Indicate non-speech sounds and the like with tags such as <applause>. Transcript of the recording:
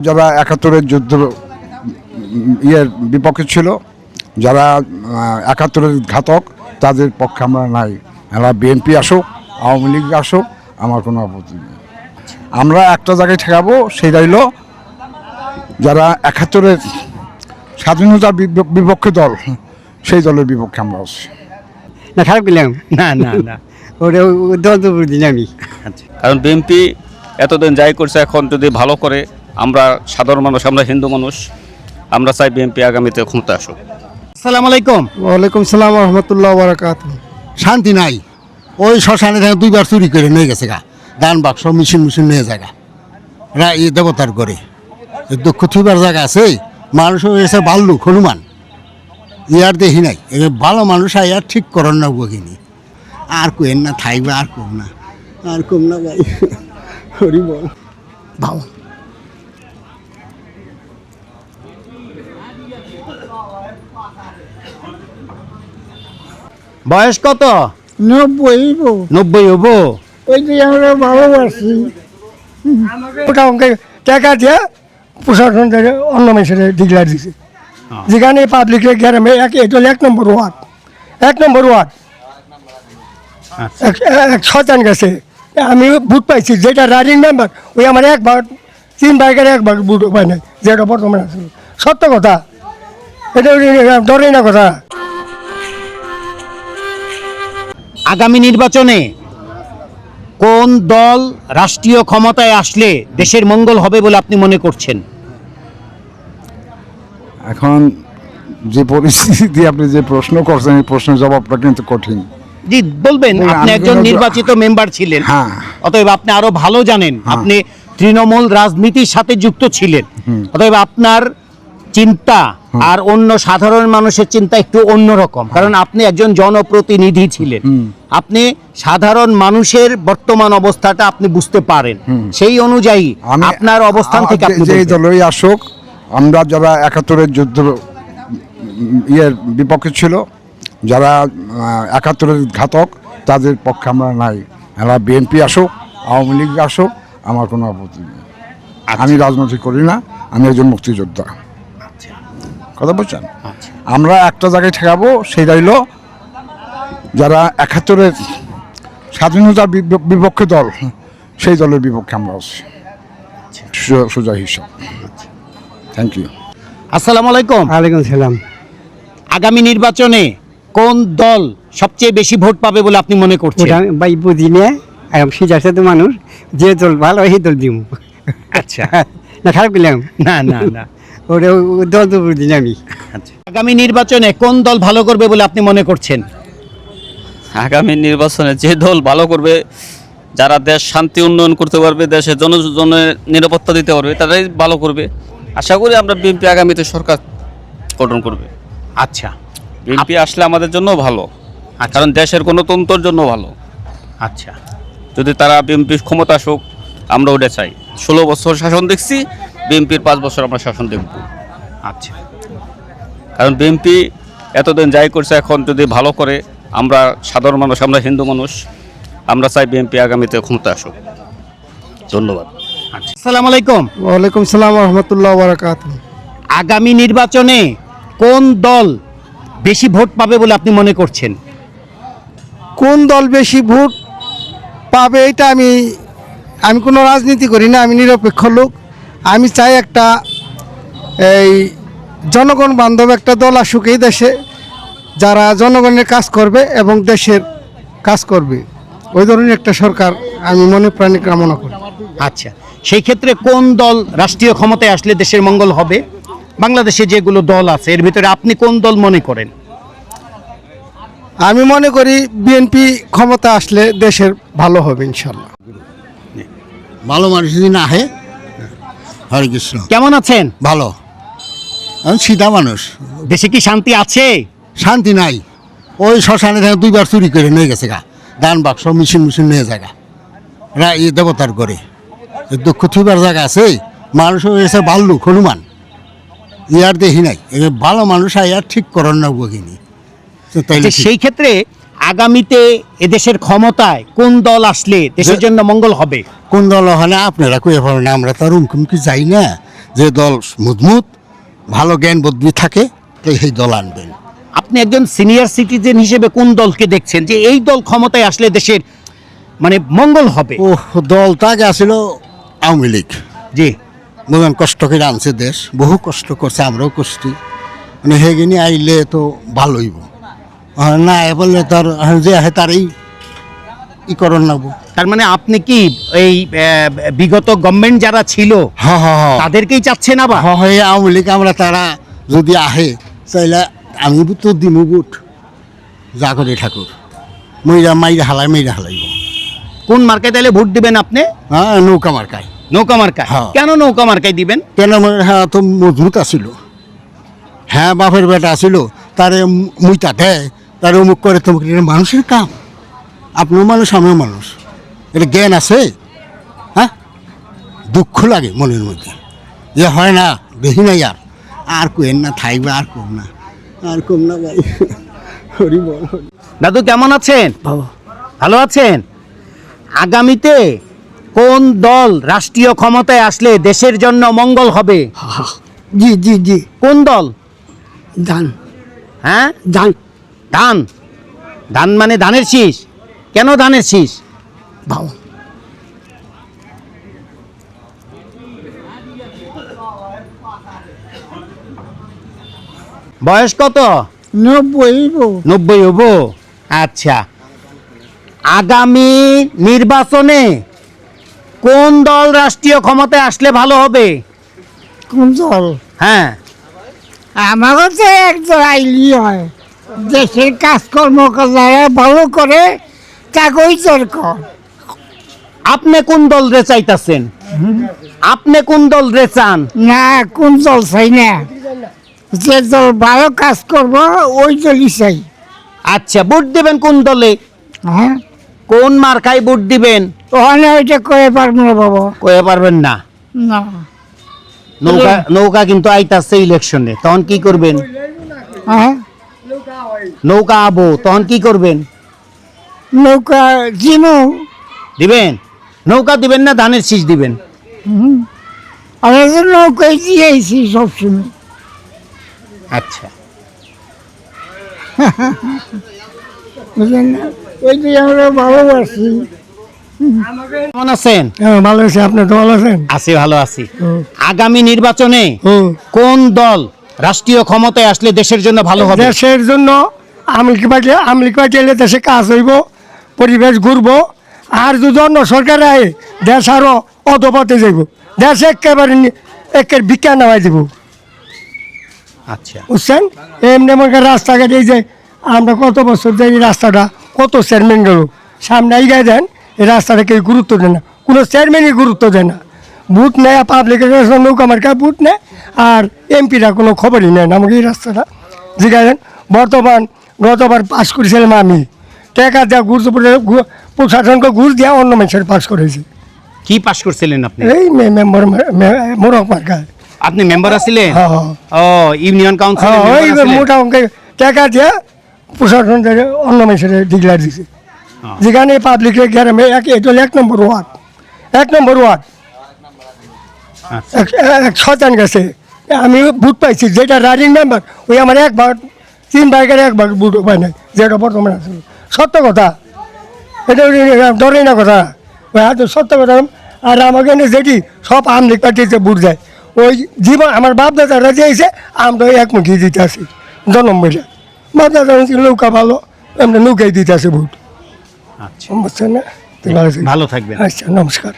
যারা একাত্তরের যুদ্ধ ইয়ের বিপক্ষে ছিল যারা একাত্তরের ঘাতক তাদের পক্ষে আমরা নাই। এরা বিএনপি আসুক আওয়ামী লীগ আসুক আমার কোনো আপত্তি নেই। আমরা একটা জায়গায় ঠেকাবো সেটা হইল যারা একাত্তরের স্বাধীনতার বিপ- বিপক্ষে দল সেই দলের বিপক্ষে আমরা আছি। না খারাপ করলাম। না না না। <laughs> ওটা দল তো বুঝিনি আমি। কারণ বিএনপি এতদিন যাই করছে এখন যদি ভালো করে আমরা সাধারণ মানুষ আমরা হিন্দু মানুষ আমরা চাই বিএনপি আগামীতে ক্ষমতা আসুক। আসসালামু আলাইকুম। ওয়ালাইকুম সালাম রহমতুল্লাহ বারাকাত শান্তি নাই। ওই শ্মশানে থেকে দুইবার চুরি করে নিয়ে গেছে গা। দান বাক্স মেশিন মেশিন নিয়ে জায়গা রা এ দেবতার করে এ দুঃখ থুইবার জায়গা আছে। মানুষ এসে বাল্লুক হনুমান। ইয়ার দেখি নাই। ভালো মানুষ আর ঠিক করেন না বহিনী আর কোয়েন না থাকবে আর কম না। আর কম না ভাই। হরি বল ভালো বয়স কত? নব্বই নব্বই হব ওই যে আমরা ভালোবাসি। ওটা আমাকে টাকা দিয়ে প্রশাসন থেকে অন্য মানুষের ডিক্লার দিছে। যেখানে পাবলিকের গ্রামে এক এটা এক নম্বর ওয়ার্ড। এক নম্বর ওয়ার্ড। এক- এক শতান গেছে। আমি বুট পাইছি যেটা রানিং মেম্বার ওই আমার এক ভাগ তিন ভাগের এক ভাগ বুট পাই নাই যেটা বর্তমানে আছে। সত্য কথা। এটা ডরে না কথা। আগামী নির্বাচনে কোন দল রাষ্ট্রীয় ক্ষমতায় আসলে দেশের মঙ্গল হবে বলে আপনি মনে করছেন? এখন যে পরিস্থিতি আপনি যে প্রশ্ন করছেন এই প্রশ্নের জবাবটা কিন্তু কঠিন। জি বলবেন আপনি একজন নির্বাচিত মেম্বার ছিলেন। হ্যাঁ। অতএব আপনি আরও ভালো জানেন হ্যাঁ। আপনি তৃণমূল রাজনীতির সাথে যুক্ত ছিলেন। অতএব আপনার চিন্তা আর অন্য সাধারণ মানুষের চিন্তা একটু অন্যরকম। কারণ আপনি একজন জনপ্রতিনিধি ছিলেন। আপনি সাধারণ মানুষের বর্তমান অবস্থাটা আপনি বুঝতে পারেন। সেই অনুযায়ী আপনার অবস্থান থেকে আপনি দলই আসুক আমরা যারা একাত্তরের যুদ্ধ ইয়ের বিপক্ষে ছিল যারা একাত্তরের ঘাতক তাদের পক্ষে আমরা নাই। আমরা বিএনপি আসুক আওয়ামী লীগ আসুক আমার কোনো আপত্তি নেই। আমি রাজনীতি করি না আমি একজন মুক্তিযোদ্ধা। কথা বলছেন? আচ্ছা। আমরা একটা জায়গায় ঠেকাবো সেটা হইল যারা একাত্তরের স্বাধীনতার বিপ- বিপক্ষে দল সেই দলের বিপক্ষে আমরা আছি। সু- সোজা হিসাব। থ্যাংক ইউ আসসালামু আলাইকুম। ওয়ালাইকুম সালাম। আগামী নির্বাচনে কোন দল সবচেয়ে বেশি ভোট পাবে বলে আপনি মনে করছেন? ওটা বাই বুঝি নিয়ে সিজার তো মানুষ যে দল ভালো সেই দল দিব আচ্ছা। না খারাপ করলাম। না না না। ওটা দল তো বুঝি আমি আগামী নির্বাচনে কোন দল ভালো করবে বলে আপনি মনে করছেন? আগামী নির্বাচনে যে দল ভালো করবে যারা দেশ শান্তি উন্নয়ন করতে পারবে দেশের জনজনের নিরাপত্তা দিতে পারবে তারাই ভালো করবে। আশা করি আমরা বিএনপি আগামীতে সরকার গঠন করবে। আচ্ছা। বিএনপি আসলে আমাদের জন্য ভালো কারণ দেশের গণতন্ত্রের জন্য ভালো। আচ্ছা। যদি তারা বিএনপি ক্ষমতা আসুক আমরা ওটা চাই। ষোলো বছর শাসন দেখছি বিএনপির পাঁচ বছর আমরা শাসন দেখব আচ্ছা। কারণ বিএনপি এতদিন যাই করছে এখন যদি ভালো করে আমরা সাধারণ মানুষ আমরা হিন্দু মানুষ আমরা চাই বিএনপি আগামীতে ক্ষমতা আসুক। ধন্যবাদ। আচ্ছা। আসসালামু আলাইকুম। ওয়ালাইকুম সালাম রহমতুল্লাহ বারাকাত আগামী নির্বাচনে কোন দল বেশি ভোট পাবে বলে আপনি মনে করছেন? কোন দল বেশি ভোট পাবে এটা আমি আমি কোনো রাজনীতি করি না আমি নিরপেক্ষ লোক। আমি চাই একটা এই জনগণ বান্ধব একটা দল আসুক এই দেশে যারা জনগণের কাজ করবে এবং দেশের কাজ করবে। ওই ধরনের একটা সরকার আমি মনে প্রাণে কামনা করি। আচ্ছা সেই ক্ষেত্রে কোন দল রাষ্ট্রীয় ক্ষমতায় আসলে দেশের মঙ্গল হবে? বাংলাদেশে যেগুলো দল আছে এর ভিতরে আপনি কোন দল মনে করেন? আমি মনে করি বিএনপি ক্ষমতা আসলে দেশের ভালো হবে ইনশাল্লাহ। ভালো মানুষ যদি না আহে হরে কৃষ্ণ কেমন আছেন? ভালো। আমি সিধা মানুষ। দেশে কি শান্তি আছে? শান্তি নাই। ওই শ্মশানে থেকে দুইবার চুরি করে নিয়ে গেছে গা। দান বাক্স মেশিন মেশিন নিয়ে জায়গা রা এ দেবতার করে দুঃখ থুইবার জায়গা আছে? মানুষ এসে বাল্লুক হনুমান। ইয়ার দেখি নাই। ভালো মানুষ আর ঠিক করেন না তাই যে সেই ক্ষেত্রে আগামীতে এদেশের ক্ষমতায় কোন দল আসলে দেশের জন্য মঙ্গল হবে? কোন দল হলে আপনারা কয়ে পারেন আমরা তো আর যাই না। যে দল মজবুত ভালো জ্ঞান বুদ্ধি থাকে তো সেই দল আনবেন। আপনি একজন সিনিয়র সিটিজেন হিসেবে কোন দলকে দেখছেন? যে এই দল ক্ষমতায় আসলে দেশের মানে মঙ্গল হবে? ও দলটাকে আসলে আওয়ামী লীগ। জি। মতন কষ্ট করে আনছে দেশ বহু কষ্ট করছে আমরাও কষ্টি। মানে সেগিনি আইলে তো ভালো হইব। না বললে তার যে আহে তারই ই করণ লাগবো। তার মানে আপনি কি এই বিগত গভর্নমেন্ট যারা ছিল হ হ হ তাদেরকেই চাচ্ছেন আবার? হয় আওয়ামী লীগ আমরা তারা যদি আহে চাইলে আমি তো দিমু বুট করে ঠাকুর। মইরা মাইরা হালাই মাইরা হালাইব। কোন মার্কায় তাহলে ভোট দিবেন আপনি? হ্যাঁ নৌকা মার্কায়। নৌকা মার্কা হ্যাঁ। কেন নৌকা মার্কায় দিবেন? কেন হ্যাঁ তো মজবুত আছিল। হ্যাঁ বাপের বেটা আছিল। তারে মুইতা দেয়। তারে অমুক করে তমুক মানুষের কাম। আপনিও মানুষ আমিও মানুষ। এটা জ্ঞান আছে? হ্যাঁ? দুঃখ লাগে মনের মধ্যে। যে হয় না দেখি না আর আর কোয়েন না থাকবে আর কম না। আর কম না ভাই। হরি বল। দাদু কেমন আছেন? ভালো আছেন? আগামীতে কোন দল রাষ্ট্রীয় ক্ষমতায় আসলে দেশের জন্য মঙ্গল হবে? জি জি জি। কোন দল? ধান। হ্যাঁ? ধান। ধান। ধান মানে ধানের শীষ। কেন ধানের শীষ? ভালো বয়স কত? নব্বই নব্বই হব আচ্ছা। আগামী নির্বাচনে কোন দল রাষ্ট্রীয় ক্ষমতায় আসলে ভালো হবে? কোন দল? হ্যাঁ। আমারও তো একজন আইলি হয়। দেশের কাজকর্ম যারা ভালো করে তাকেই দরকার। আপনি কোন দল রে চাইতাছেন? আপনি কোন দল রে চান? না কোন দল চাই না। যে দল ভালো কাজ করব ওই দলই চাই। আচ্ছা ভোট দিবেন কোন দলে? হ্যাঁ? কোন মার্কায় ভোট দিবেন? ওখানে ওইটা করে পারব না বাবা। কয়ে পারবেন না? না। নৌকা নৌকা কিন্তু আইতাছে ইলেকশনে তখন কি করবেন? হ্যাঁ? নৌকা আবো তখন কি করবেন? নৌকা জিমু। দিবেন? নৌকা দিবেন না ধানের শীষ দিবেন। আমরা তো নৌকায় দিয়েছি সবসময়। আচ্ছা। বুঝলেন <laughs> না ওই যে আমরা ভালোবাসি। কেমন আছেন? হ্যাঁ ভালো আছি। আপনি তো ভালো আছেন? আছি ভালো আছি। আগামী নির্বাচনে কোন দল রাষ্ট্রীয় ক্ষমতায় আসলে দেশের জন্য ভালো হবে? দেশের জন্য আমলিক পার্টি আমলিক এলে দেশে কাজ হইব পরিবেশ ঘুরব আর যদি অন্য সরকার আয় দেশ আরও অধপথে যাইব। দেশ একেবারে একের বিজ্ঞান নামাই দিব। আচ্ছা। বুঝছেন? এমনি মনে রাস্তাঘাট এই যে আমরা কত বছর যাই রাস্তাটা কত চেয়ারম্যান গেল। সামনে আইগায় দেন এই রাস্তাটা কেউ গুরুত্ব দেয় না। কোনো চেয়ারম্যানই গুরুত্ব দেয় না। বুট নেয় পাবলিক নৌকা মার্কা বুট নেয় আর এমপিরা কোনো খবরই নেয় না আমাকে এই রাস্তাটা। জিজ্ঞাসেন বর্তমান গতবার পাশ করেছিলাম আমি। টাকা দেওয়া ঘুষ প্রশাসনকে ঘুষ দেওয়া অন্য মানুষের পাস করেছি। কি পাশ করছিলেন আপনি? এই মেম্বার মোরক মার্কায়। আপনি মেম্বার আছিলেন? হ্যাঁ হ্যাঁ। ও ইউনিয়ন কাউন্সিল হ্যাঁ ওই মোটা অঙ্কে টাকা দিয়ে প্রশাসন অন্য মেসের ডিক্লার দিছে। যেখানে পাবলিক গ্রামে এক এটা এক নম্বর ওয়ার্ড। এক নম্বর ওয়ার্ড। আচ্ছা। এক শতান গেছে। আমি বুট পাইছি যেটা রানিং মেম্বার ওই আমার এক ভাগ তিন ভাগের এক ভাগ বুট পাই নাই যেটা বর্তমানে আছে। সত্য কথা। এটা ডরে না কথা। ওই হাতে সত্য কথা। আর আমাকে এনে যেটি সব আম কাটিয়েছে বুট যায় ওই জীবন আমার বাপ দাদারা দিয়েছে আমরা ওই একমুখী দিতে আসি। জনম বলে। বাপ দাদা নৌকা ভালো আমরা নৌকায় দিতে আসি বুট। আচ্ছা। বুঝছেন না? ভালো থাকবে আচ্ছা নমস্কার।